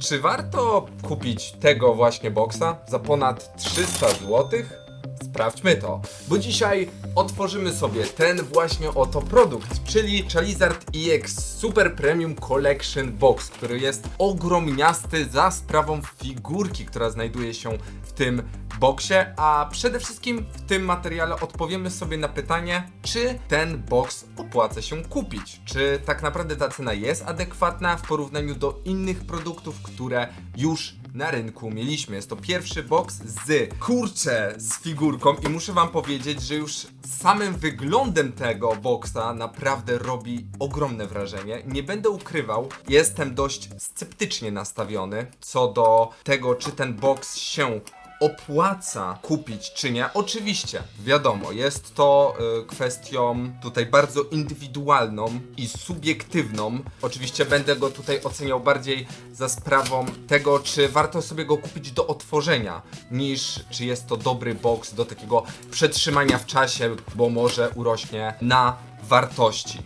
Czy warto kupić tego właśnie boksa za ponad 300 zł? Sprawdźmy to, bo dzisiaj otworzymy sobie ten właśnie oto produkt, czyli Charizard EX Super Premium Collection Box, który jest ogromniasty za sprawą figurki, która znajduje się w tym boksie, a przede wszystkim w tym materiale odpowiemy sobie na pytanie, czy ten box opłaca się kupić, czy tak naprawdę ta cena jest adekwatna w porównaniu do innych produktów, które już na rynku mieliśmy. Jest to pierwszy box z kurcze z figurką i muszę wam powiedzieć, że już samym wyglądem tego boxa naprawdę robi ogromne wrażenie. Nie będę ukrywał, jestem dość sceptycznie nastawiony co do tego, czy ten box się opłaca kupić czy nie. Oczywiście, wiadomo, jest to y, kwestią tutaj bardzo indywidualną i subiektywną. Oczywiście będę go tutaj oceniał bardziej za sprawą tego, czy warto sobie go kupić do otworzenia, niż czy jest to dobry box do takiego przetrzymania w czasie, bo może urośnie na wartości.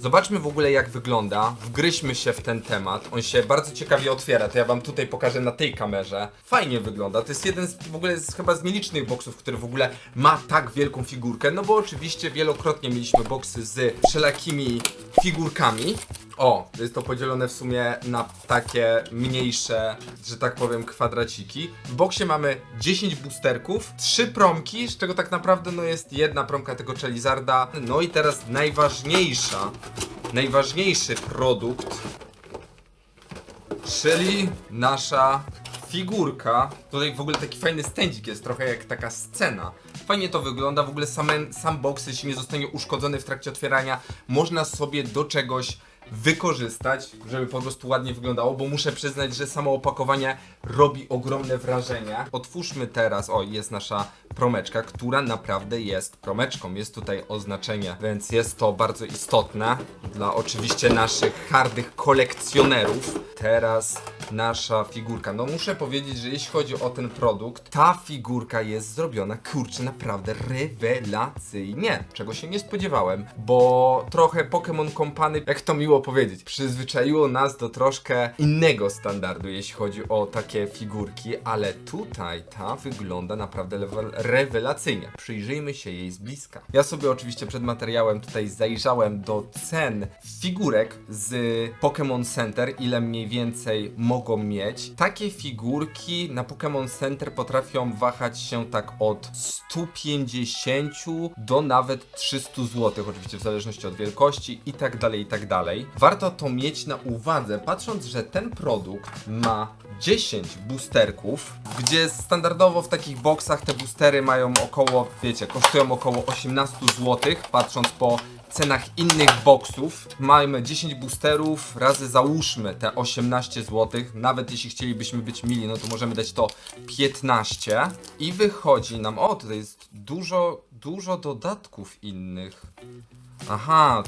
Zobaczmy w ogóle jak wygląda. Wgryźmy się w ten temat. On się bardzo ciekawie otwiera. To ja wam tutaj pokażę na tej kamerze. Fajnie wygląda. To jest jeden z w ogóle z, chyba z nielicznych boksów, który w ogóle ma tak wielką figurkę. No bo oczywiście wielokrotnie mieliśmy boksy z wszelakimi figurkami. O, jest to podzielone w sumie na takie mniejsze, że tak powiem, kwadraciki. W boksie mamy 10 boosterków, 3 promki, z czego tak naprawdę no jest jedna promka tego Charizarda. No i teraz najważniejsza, najważniejszy produkt, czyli nasza figurka. Tutaj w ogóle taki fajny stędzik jest, trochę jak taka scena. Fajnie to wygląda, w ogóle sam, sam box, jeśli nie zostanie uszkodzony w trakcie otwierania, można sobie do czegoś wykorzystać, żeby po prostu ładnie wyglądało, bo muszę przyznać, że samo opakowanie robi ogromne wrażenie. Otwórzmy teraz, o jest nasza promeczka, która naprawdę jest promeczką. Jest tutaj oznaczenie, więc jest to bardzo istotne dla oczywiście naszych hardych kolekcjonerów. Teraz nasza figurka. No muszę powiedzieć, że jeśli chodzi o ten produkt, ta figurka jest zrobiona, kurczę, naprawdę rewelacyjnie. Czego się nie spodziewałem, bo trochę Pokémon Company, jak to miło powiedzieć, przyzwyczaiło nas do troszkę innego standardu, jeśli chodzi o takie figurki, ale tutaj ta wygląda naprawdę rewelacyjnie. Przyjrzyjmy się jej z bliska. Ja sobie oczywiście przed materiałem tutaj zajrzałem do cen figurek z Pokémon Center, ile mniej więcej mogą mieć. Takie figurki na Pokémon Center potrafią wahać się tak od 150 do nawet 300 zł, oczywiście w zależności od wielkości i tak dalej, i tak dalej. Warto to mieć na uwadze, patrząc, że ten produkt ma 10 boosterków, gdzie standardowo w takich boksach te boostery mają około, wiecie, kosztują około 18 zł, patrząc po cenach innych boksów. Mamy 10 boosterów, razy załóżmy te 18 zł. Nawet jeśli chcielibyśmy być mili, no to możemy dać to 15. I wychodzi nam, o tutaj jest dużo, dużo dodatków innych. Aha,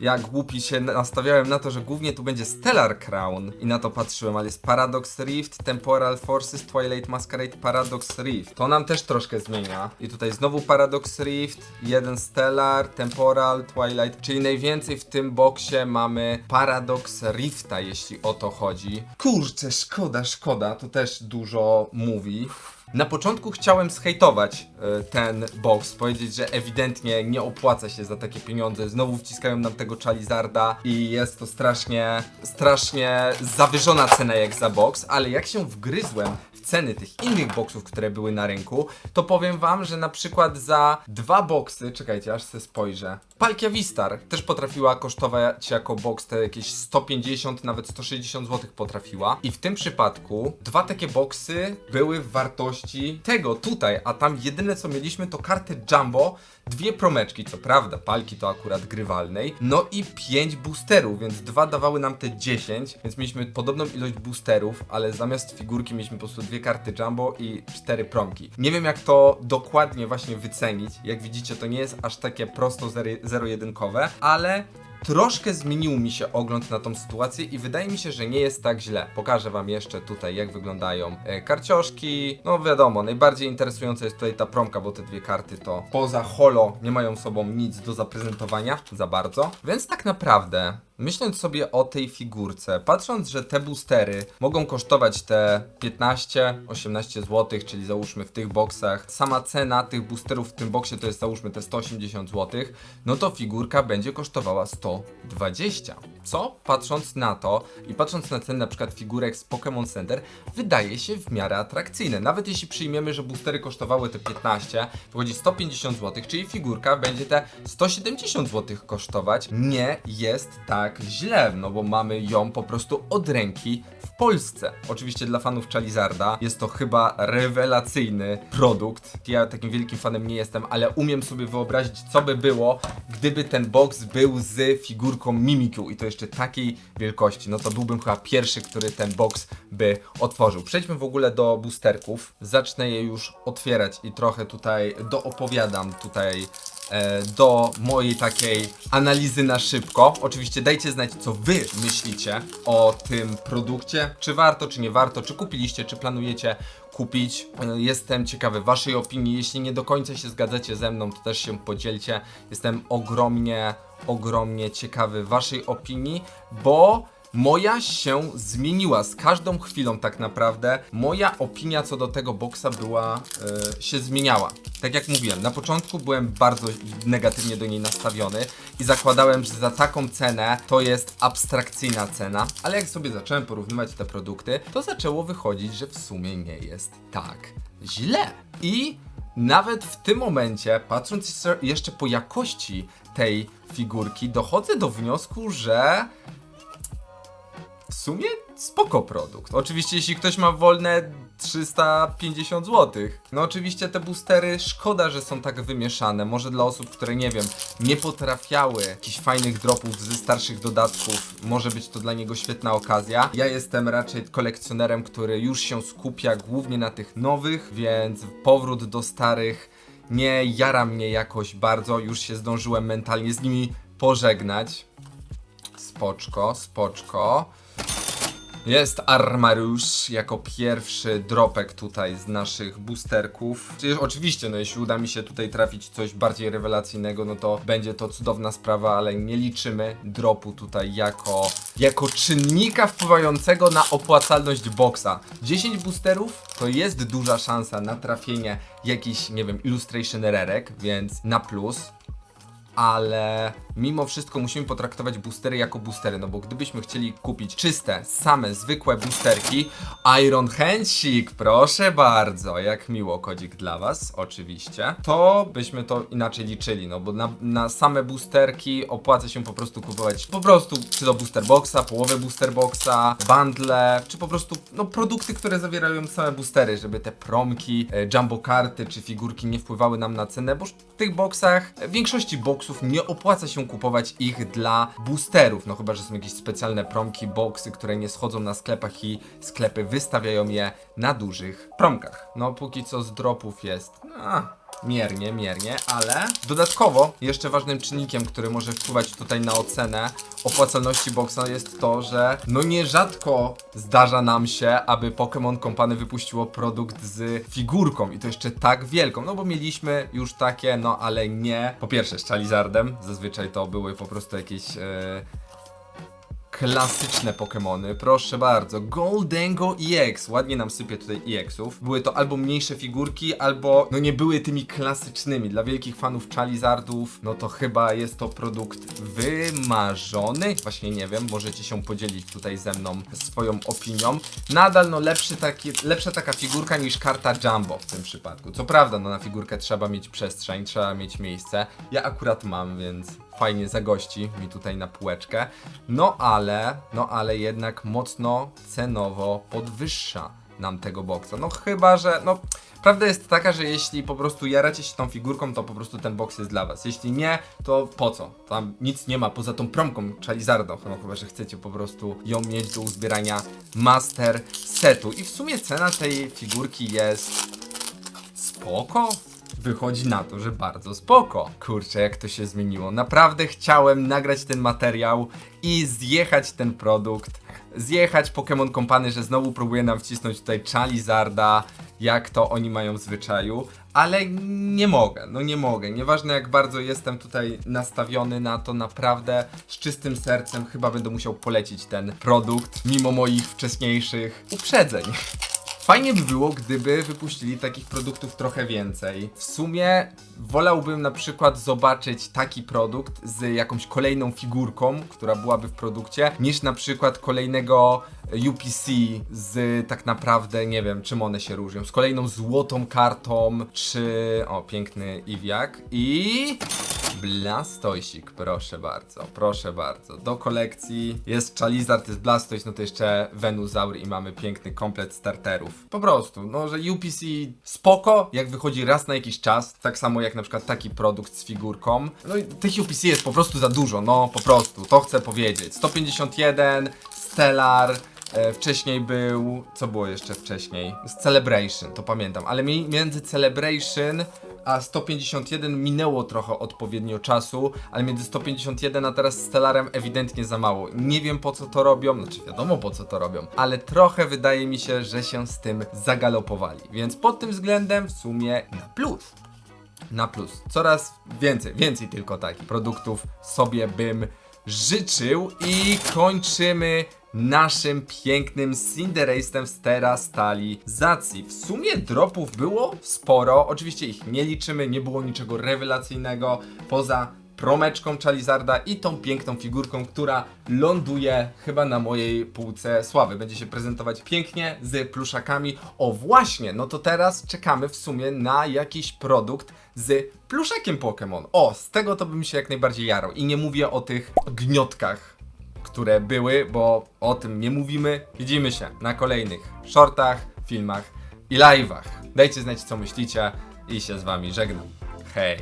ja głupi się nastawiałem na to, że głównie tu będzie Stellar Crown i na to patrzyłem, ale jest Paradox Rift, Temporal Forces, Twilight Masquerade, Paradox Rift. To nam też troszkę zmienia. I tutaj znowu Paradox Rift, jeden Stellar, Temporal, Twilight, czyli najwięcej w tym boksie mamy Paradox Rifta, jeśli o to chodzi. Kurczę, szkoda, szkoda, to też dużo mówi. Na początku chciałem zhejtować e, ten box, powiedzieć, że ewidentnie nie opłaca się za takie pieniądze. Znowu wciskają nam tego Charizarda i jest to strasznie, strasznie zawyżona cena jak za box, ale jak się wgryzłem ceny tych innych boxów, które były na rynku, to powiem wam, że na przykład za dwa boxy, czekajcie, aż se spojrzę. Palkia Vistar też potrafiła kosztować jako box te jakieś 150, nawet 160 zł potrafiła. I w tym przypadku dwa takie boxy były w wartości tego tutaj, a tam jedyne co mieliśmy to kartę Jumbo, dwie promeczki, co prawda, palki to akurat grywalnej, no i pięć boosterów, więc dwa dawały nam te 10, więc mieliśmy podobną ilość boosterów, ale zamiast figurki mieliśmy po prostu dwie karty Jumbo i cztery promki. Nie wiem jak to dokładnie właśnie wycenić, jak widzicie to nie jest aż takie prosto zero- zero-jedynkowe, ale Troszkę zmienił mi się ogląd na tą sytuację i wydaje mi się, że nie jest tak źle. Pokażę wam jeszcze tutaj, jak wyglądają e, karcioszki. No wiadomo, najbardziej interesująca jest tutaj ta promka, bo te dwie karty to poza holo nie mają sobą nic do zaprezentowania za bardzo. Więc tak naprawdę myśląc sobie o tej figurce, patrząc, że te boostery mogą kosztować te 15-18 zł, czyli załóżmy w tych boksach, sama cena tych boosterów w tym boksie to jest załóżmy te 180 zł, no to figurka będzie kosztowała 120. Co, patrząc na to i patrząc na ceny na przykład figurek z Pokémon Center, wydaje się w miarę atrakcyjne. Nawet jeśli przyjmiemy, że boostery kosztowały te 15, wychodzi 150 zł, czyli figurka będzie te 170 zł kosztować. Nie jest tak źle, no bo mamy ją po prostu od ręki w Polsce. Oczywiście dla fanów Charizarda jest to chyba rewelacyjny produkt. Ja takim wielkim fanem nie jestem, ale umiem sobie wyobrazić, co by było, gdyby ten box był z figurką Mimikyu i to jeszcze takiej wielkości. No to byłbym chyba pierwszy, który ten box by otworzył. Przejdźmy w ogóle do boosterków. Zacznę je już otwierać i trochę tutaj doopowiadam tutaj do mojej takiej analizy na szybko. Oczywiście dajcie znać, co wy myślicie o tym produkcie. Czy warto, czy nie warto, czy kupiliście, czy planujecie kupić. E, Jestem ciekawy waszej opinii. Jeśli nie do końca się zgadzacie ze mną, to też się podzielcie. Jestem ogromnie, ogromnie ciekawy waszej opinii, bo Moja się zmieniła z każdą chwilą tak naprawdę. Moja opinia co do tego boksa była, e, się zmieniała. Tak jak mówiłem, na początku byłem bardzo negatywnie do niej nastawiony i zakładałem, że za taką cenę to jest abstrakcyjna cena, ale jak sobie zacząłem porównywać te produkty, to zaczęło wychodzić, że w sumie nie jest tak źle. I nawet w tym momencie, patrząc jeszcze- po jakości tej figurki, dochodzę do wniosku, że sumie spoko produkt. Oczywiście, jeśli ktoś ma wolne 350 zł. No oczywiście te boostery szkoda, że są tak wymieszane. Może dla osób, które nie wiem, nie potrafiały jakichś fajnych dropów ze starszych dodatków, może być to dla niego świetna okazja. Ja jestem raczej kolekcjonerem, który już się skupia głównie na tych nowych, więc powrót do starych nie jara mnie jakoś bardzo. Już się zdążyłem mentalnie z nimi pożegnać. Spoczko, spoczko. Jest Armarusz jako pierwszy dropek tutaj z naszych boosterków. Czyli Oczywiście, no jeśli uda mi się tutaj trafić coś bardziej rewelacyjnego, no to będzie to cudowna sprawa, ale nie liczymy dropu tutaj jako, jako czynnika wpływającego na opłacalność boxa. 10 boosterów to jest duża szansa na trafienie jakiś, nie wiem, illustration rerek, więc na plus ale mimo wszystko musimy potraktować boostery jako boostery, no bo gdybyśmy chcieli kupić czyste, same, zwykłe boosterki, Iron Handsik, proszę bardzo, jak miło kodzik dla was, oczywiście, to byśmy to inaczej liczyli, no bo na, na same boosterki opłaca się po prostu kupować po prostu czy do booster boxa, połowę booster boxa, bundle, czy po prostu no produkty, które zawierają same boostery, żeby te promki, e, jumbo karty czy figurki nie wpływały nam na cenę, bo w tych boxach, w większości boxów nie opłaca się kupować ich dla boosterów, no chyba, że są jakieś specjalne promki, boxy, które nie schodzą na sklepach i sklepy wystawiają je na dużych promkach. No póki co z dropów jest, miernie, miernie, ale dodatkowo jeszcze ważnym czynnikiem, który może wpływać tutaj na ocenę opłacalności boxa jest to, że no nierzadko zdarza nam się, aby Pokémon Company wypuściło produkt z figurką i to jeszcze tak wielką, no bo mieliśmy już takie, no ale nie, po pierwsze z Charizardem, zazwyczaj to były po prostu jakieś... E, klasyczne Pokémony, proszę bardzo. Goldengo EX, ładnie nam sypie tutaj EX-ów. Były to albo mniejsze figurki, albo no nie były tymi klasycznymi. Dla wielkich fanów Charizardów, no to chyba jest to produkt wymarzony. Właśnie nie wiem, możecie się podzielić tutaj ze mną swoją opinią. Nadal no lepszy taki, lepsza taka figurka niż karta Jumbo w tym przypadku. Co prawda, no na figurkę trzeba mieć przestrzeń, trzeba mieć miejsce. Ja akurat mam, więc fajnie zagości mi tutaj na półeczkę. No ale, no ale jednak mocno cenowo podwyższa nam tego boksa. No chyba, że no prawda jest taka, że jeśli po prostu jaracie się tą figurką, to po prostu ten boks jest dla was. Jeśli nie, to po co? Tam nic nie ma poza tą promką Charizarda, no chyba, że chcecie po prostu ją mieć do uzbierania master setu. I w sumie cena tej figurki jest spoko. Wychodzi na to, że bardzo spoko. Kurczę, jak to się zmieniło. Naprawdę chciałem nagrać ten materiał i zjechać ten produkt. Zjechać Pokémon Company, że znowu próbuje nam wcisnąć tutaj Charizarda jak to oni mają w zwyczaju, ale nie mogę, no nie mogę. Nieważne jak bardzo jestem tutaj nastawiony na to, naprawdę z czystym sercem chyba będę musiał polecić ten produkt, mimo moich wcześniejszych uprzedzeń. Fajnie by było, gdyby wypuścili takich produktów trochę więcej. W sumie wolałbym na przykład zobaczyć taki produkt z jakąś kolejną figurką, która byłaby w produkcie, niż na przykład kolejnego UPC z tak naprawdę, nie wiem czym one się różnią, z kolejną złotą kartą, czy... o, piękny Iwiak i... Blastoisik, proszę bardzo, proszę bardzo. Do kolekcji jest Charizard, jest Blastoise, no to jeszcze Venusaur i mamy piękny komplet starterów. Po prostu, no że UPC spoko, jak wychodzi raz na jakiś czas, tak samo jak na przykład taki produkt z figurką. No i tych UPC jest po prostu za dużo, no po prostu, to chcę powiedzieć. 151, Stellar, E, wcześniej był. Co było jeszcze wcześniej? Z Celebration, to pamiętam. Ale mi, między Celebration a 151 minęło trochę odpowiednio czasu, ale między 151 a teraz Stellarem ewidentnie za mało. Nie wiem po co to robią, znaczy wiadomo po co to robią, ale trochę wydaje mi się, że się z tym zagalopowali. Więc pod tym względem w sumie na plus na plus. Coraz więcej, więcej tylko takich produktów sobie bym życzył i kończymy naszym pięknym Cinderace'em z terastalizacji. W sumie dropów było sporo, oczywiście ich nie liczymy, nie było niczego rewelacyjnego poza promeczką Charizarda i tą piękną figurką, która ląduje chyba na mojej półce sławy. Będzie się prezentować pięknie z pluszakami. O właśnie, no to teraz czekamy w sumie na jakiś produkt z pluszakiem Pokémon. O, z tego to bym się jak najbardziej jarał. I nie mówię o tych gniotkach, które były, bo o tym nie mówimy. Widzimy się na kolejnych shortach, filmach i live'ach. Dajcie znać co myślicie i się z wami żegnam. Hej!